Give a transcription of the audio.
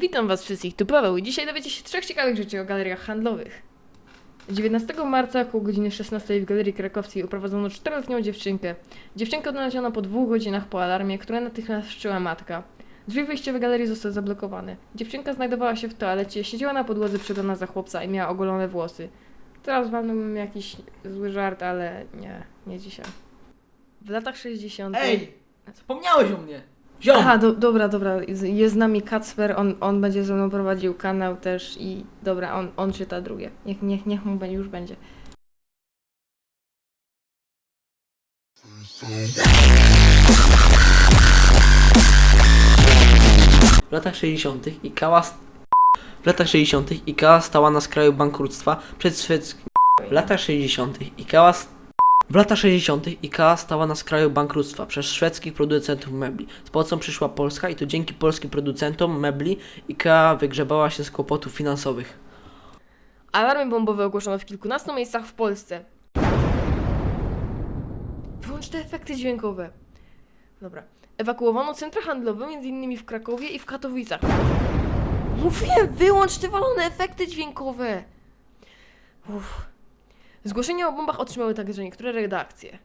Witam Was wszystkich, tu Paweł i dzisiaj dowiecie się trzech ciekawych rzeczy o galeriach handlowych. 19 marca około godziny 16 w Galerii Krakowskiej uprowadzono czteroletnią dziewczynkę. Dziewczynkę odnaleziono po dwóch godzinach po alarmie, które natychmiast wszczyła matka. Drzwi wyjściowe galerii zostały zablokowane. Dziewczynka znajdowała się w toalecie, siedziała na podłodze przebrana za chłopca i miała ogolone włosy. Teraz wam jakiś zły żart, ale nie, nie dzisiaj. W latach 60. Ej! Zapomniałeś o mnie! Ziom! Aha, do, dobra, dobra. Jest- z nami Kacper, on, on będzie ze mną prowadził kanał też i dobra, on, on czyta drugie. Niech, niech, niech mu będzie, już będzie. W latach 60. IKEA st- w latach 60. IKEA stała na skraju bankructwa przed szwedzkim W latach 60. IKEA st- w latach 60. IKEA stała na skraju bankructwa przez szwedzkich producentów mebli. Z pomocą przyszła Polska i to dzięki polskim producentom mebli IKEA wygrzebała się z kłopotów finansowych. Alarmy bombowe ogłoszono w kilkunastu miejscach w Polsce. Wyłącz te efekty dźwiękowe. Dobra. Ewakuowano centra handlowe, m.in. w Krakowie i w Katowicach. Mówiłem, wyłącz te walone efekty dźwiękowe! Uff. Zgłoszenia o bombach otrzymały także niektóre redakcje.